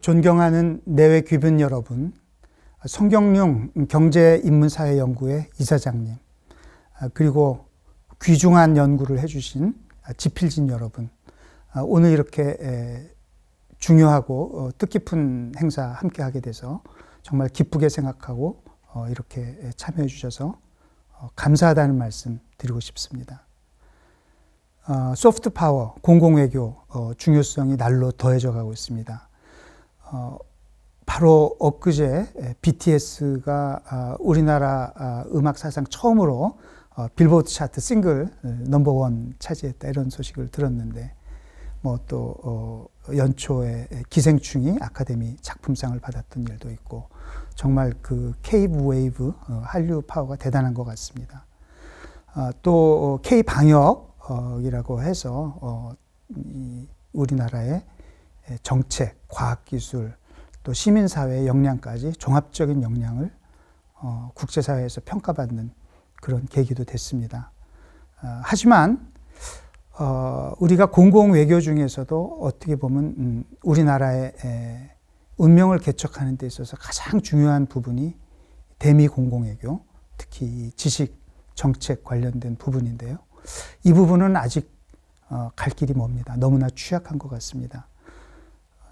존경하는 내외 귀분 여러분, 성경용 경제인문사회연구회 이사장님, 그리고 귀중한 연구를 해주신 지필진 여러분, 오늘 이렇게 중요하고 어, 뜻깊은 행사 함께 하게 돼서 정말 기쁘게 생각하고 어, 이렇게 참여해 주셔서 어, 감사하다는 말씀 드리고 싶습니다. 소프트 파워, 공공외교 중요성이 날로 더해져 가고 있습니다. 바로 엊그제 BTS가 아, 우리나라 아, 음악 사상 처음으로 빌보드 차트 싱글 넘버원 차지했다 이런 소식을 들었는데 뭐또 어, 연초에 기생충이 아카데미 작품상을 받았던 일도 있고 정말 그 케이브 웨이브 어, 한류 파워가 대단한 것 같습니다. 어, 또 K 방역이라고 해서 어, 이 우리나라의 정책, 과학기술, 또 시민사회의 역량까지 종합적인 역량을 어, 국제사회에서 평가받는 그런 계기도 됐습니다. 어, 하지만 어, 우리가 공공 외교 중에서도 어떻게 보면 음, 우리나라의 에, 운명을 개척하는 데 있어서 가장 중요한 부분이 대미 공공 외교, 특히 지식 정책 관련된 부분인데요. 이 부분은 아직 어, 갈 길이 멉니다. 너무나 취약한 것 같습니다.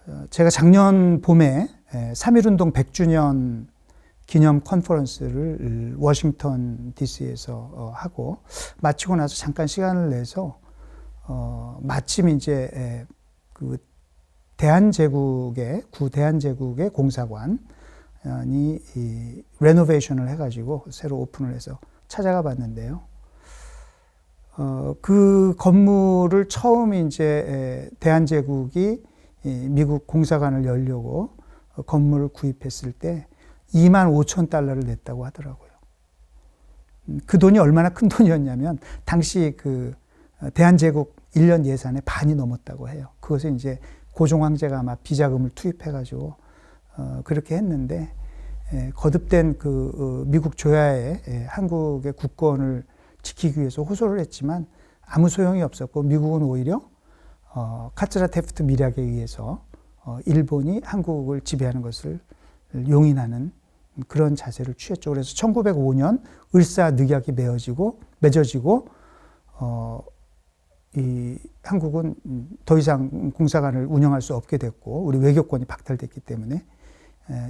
어, 제가 작년 봄에 3.1운동 100주년 기념 컨퍼런스를 워싱턴 DC에서 어, 하고 마치고 나서 잠깐 시간을 내서 어, 마침 이제 그 대한제국의 구 대한제국의 공사관이 이 레노베이션을 해가지고 새로 오픈을 해서 찾아가 봤는데요. 어, 그 건물을 처음 이제 대한제국이 미국 공사관을 열려고 건물을 구입했을 때 2만 5천 달러를 냈다고 하더라고요. 음, 그 돈이 얼마나 큰 돈이었냐면 당시 그 대한제국 1년 예산의 반이 넘었다고 해요. 그것을 이제 고종 황제가 아마 비자금을 투입해 가지고 어, 그렇게 했는데 에, 거듭된 그 어, 미국 조야에 에, 한국의 국권을 지키기 위해서 호소를 했지만 아무 소용이 없었고 미국은 오히려 어, 카츠라 테프트 미략에 의해서 어, 일본이 한국을 지배하는 것을 용인하는 그런 자세를 취했죠. 그래서 1905년 을사 늑약이 맺어지고 맺어지고 어, 이 한국은 더 이상 공사관을 운영할 수 없게 됐고 우리 외교권이 박탈됐기 때문에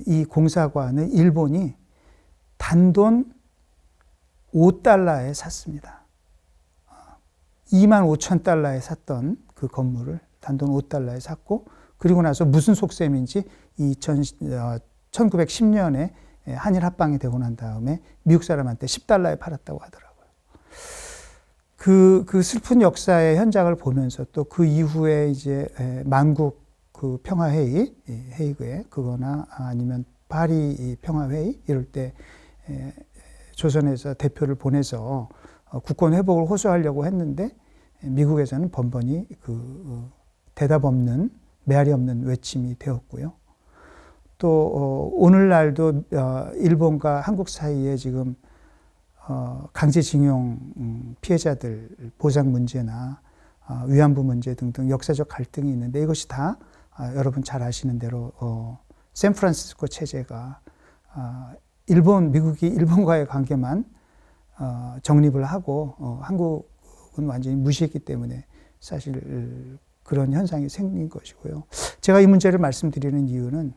이 공사관을 일본이 단돈 5달러에 샀습니다. 2만 5천 달러에 샀던 그 건물을 단돈 5달러에 샀고 그리고 나서 무슨 속셈인지 2000, 1910년에 한일 합방이 되고 난 다음에 미국 사람한테 10달러에 팔았다고 하더라고요. 그, 그 슬픈 역사의 현장을 보면서 또 그 이후에 이제 만국 그 평화회의, 헤이그에 그거나 아니면 파리 평화회의 이럴 때 조선에서 대표를 보내서 어, 국권 회복을 호소하려고 했는데 미국에서는 번번이 그 어, 대답 없는 메아리 없는 외침이 되었고요. 또 어, 오늘날도 일본과 한국 사이에 지금 어, 강제징용 음, 피해자들 보상 문제나 어, 위안부 문제 등등 역사적 갈등이 있는데 이것이 다 어, 여러분 잘 아시는 대로 어, 샌프란시스코 체제가 어, 일본 미국이 일본과의 관계만 어, 정립을 하고 어, 한국은 완전히 무시했기 때문에 사실 그런 현상이 생긴 것이고요. 제가 이 문제를 말씀드리는 이유는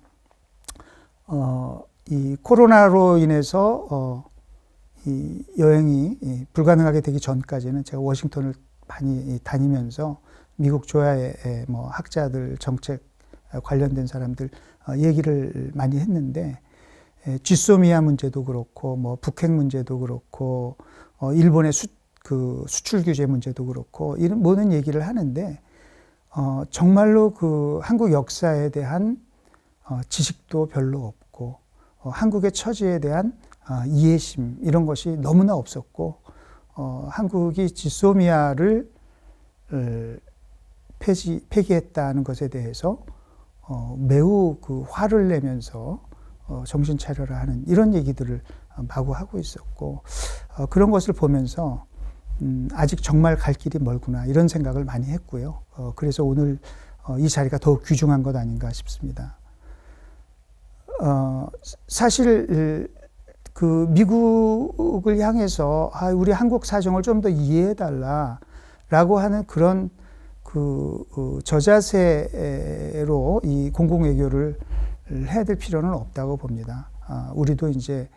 어, 이 코로나로 인해서 어, 이 여행이 불가능하게 되기 전까지는 제가 워싱턴을 많이 다니면서 미국 조야의 뭐 학자들 정책 관련된 사람들 어, 얘기를 많이 했는데 쥐소미아 문제도 그렇고 뭐 북핵 문제도 그렇고 어, 일본의 수, 그 수출 규제 문제도 그렇고 이런 모든 얘기를 하는데 어, 정말로 그 한국 역사에 대한 어, 지식도 별로 없고 어, 한국의 처지에 대한 아, 이해심 이런 것이 너무나 없었고 어, 한국이 지소미아를 폐지 폐기했다는 것에 대해서 어, 매우 그 화를 내면서 어, 정신 차려라 하는 이런 얘기들을 마구 하고 있었고 어, 그런 것을 보면서 음, 아직 정말 갈 길이 멀구나 이런 생각을 많이 했고요. 어, 그래서 오늘 어, 이 자리가 더욱 귀중한 것 아닌가 싶습니다. 어, 사실 그 미국을 향해서 아, 우리 한국 사정을 좀 더 이해해 달라라고 하는 그런 그, 그 저자세로 이 공공 외교를 해야 될 필요는 없다고 봅니다. 아, 우리도 이제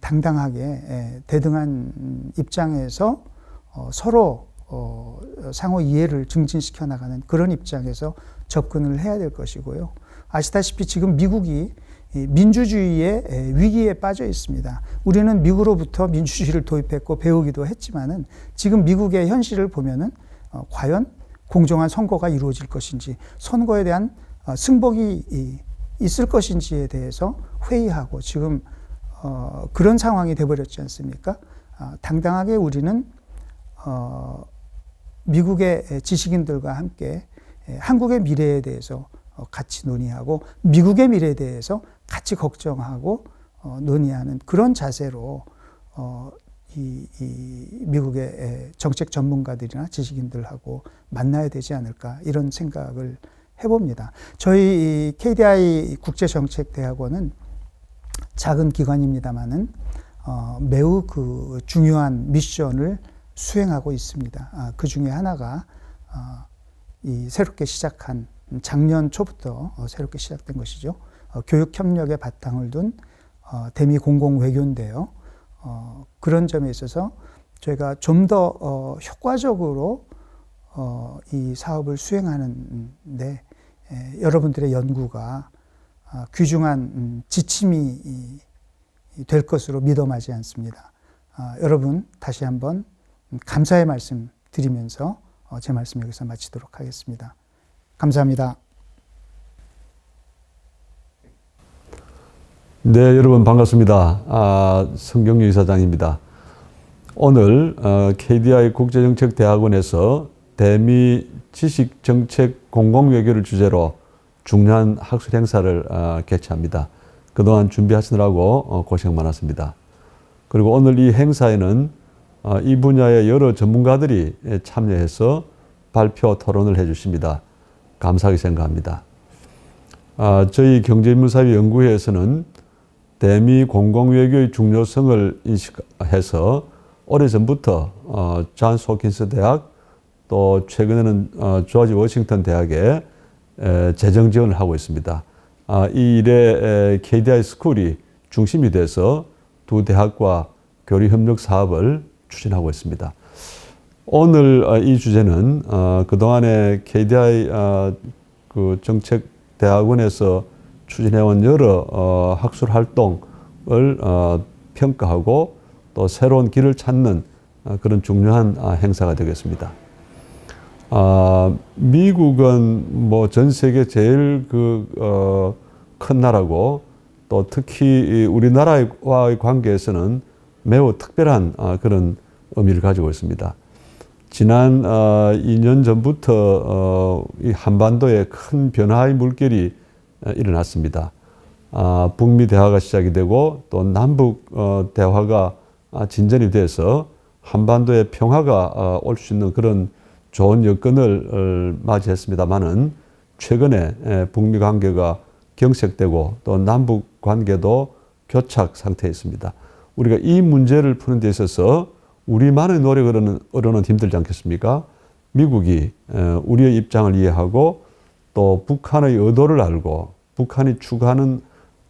당당하게 대등한 입장에서 어, 서로 어, 상호 이해를 증진시켜 나가는 그런 입장에서 접근을 해야 될 것이고요. 아시다시피 지금 미국이 민주주의의 위기에 빠져 있습니다. 우리는 미국으로부터 민주주의를 도입했고 배우기도 했지만은 지금 미국의 현실을 보면은 어, 과연 공정한 선거가 이루어질 것인지 선거에 대한 어, 승복이 있을 것인지에 대해서 회의하고 지금 어, 그런 상황이 돼버렸지 않습니까? 어, 당당하게 우리는 어, 미국의 지식인들과 함께 한국의 미래에 대해서 어, 같이 논의하고 미국의 미래에 대해서 같이 걱정하고 어, 논의하는 그런 자세로 어, 이, 이 미국의 정책 전문가들이나 지식인들하고 만나야 되지 않을까 이런 생각을 해봅니다. 저희 KDI 국제정책대학원은 작은 기관입니다만은 어, 매우 그 중요한 미션을 수행하고 있습니다. 아, 그 중에 하나가 어, 이 새롭게 시작한 작년 초부터 어, 새롭게 시작된 것이죠. 어, 교육 협력에 바탕을 둔 어, 대미 공공 외교인데요. 어, 그런 점에 있어서 저희가 좀더 어, 효과적으로 어, 이 사업을 수행하는데 에, 여러분들의 연구가 어, 귀중한 음, 지침이 이, 될 것으로 믿어마지 않습니다. 어, 여러분 다시 한번 감사의 말씀 드리면서 어, 제 말씀 여기서 마치도록 하겠습니다. 감사합니다. 네, 여러분 반갑습니다. 아, 성경유 이사장입니다. 오늘 어, KDI 국제정책대학원에서 대미 지식정책 공공외교를 주제로 중요한 학술 행사를 어, 개최합니다. 그동안 준비하시느라고 어, 고생 많았습니다. 그리고 오늘 이 행사에는 어, 이 분야의 여러 전문가들이 참여해서 발표 토론을 해 주십니다. 감사하게 생각합니다. 아, 저희 경제인문사회 연구회에서는 대미 공공외교의 중요성을 인식해서 오래전부터 어, 존스 호킨스 대학 또 최근에는 어, 조지 워싱턴 대학에 에, 재정 지원을 하고 있습니다. 아, 이 일에 에, KDI 스쿨이 중심이 돼서 두 대학과 교류 협력 사업을 추진하고 있습니다. 오늘 어, 이 주제는 어, 그동안에 KDI 어, 그 정책 대학원에서 추진해온 여러 어, 학술 활동을 어, 평가하고 또 새로운 길을 찾는 어, 그런 중요한 어, 행사가 되겠습니다. 아, 미국은 뭐 전 세계 제일 그, 어, 큰 나라고 또 특히 우리나라와의 관계에서는 매우 특별한 어, 그런 의미를 가지고 있습니다. 지난 어, 2년 전부터 어, 이 한반도에 큰 변화의 물결이 어, 일어났습니다. 아, 북미 대화가 시작이 되고 또 남북 어, 대화가 아, 진전이 돼서 한반도의 평화가 어, 올수 있는 그런 좋은 여건을 어, 맞이했습니다만은 최근에 에, 북미 관계가 경색되고 또 남북 관계도 교착 상태에 있습니다. 우리가 이 문제를 푸는 데 있어서 우리만의 노력으로는 어려는 힘들지 않겠습니까? 미국이 우리의 입장을 이해하고 또 북한의 의도를 알고 북한이 추구하는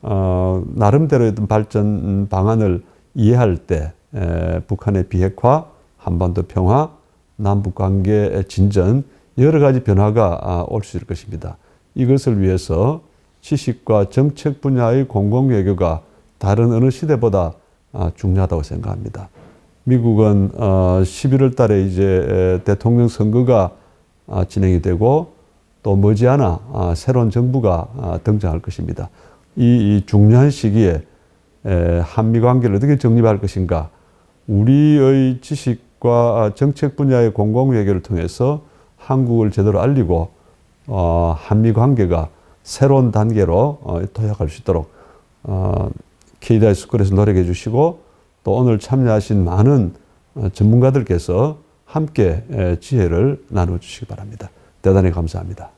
어, 나름대로의 발전 방안을 이해할 때 에, 북한의 비핵화, 한반도 평화, 남북 관계의 진전 여러 가지 변화가 아, 올수 있을 것입니다. 이것을 위해서 지식과 정책 분야의 공공 외교가 다른 어느 시대보다 아, 중요하다고 생각합니다. 미국은 어, 11월 달에 이제 대통령 선거가 아, 진행이 되고 또 머지않아 아, 새로운 정부가 아, 등장할 것입니다. 이, 중요한 시기에 한미 관계를 어떻게 정립할 것인가, 우리의 지식과 정책 분야의 공공 외교를 통해서 한국을 제대로 알리고 어, 한미 관계가 새로운 단계로 어, 도약할 수 있도록 어, KDI 스쿨에서 노력해 주시고 또 오늘 참여하신 많은 전문가들께서 함께 지혜를 나눠 주시기 바랍니다. 대단히 감사합니다.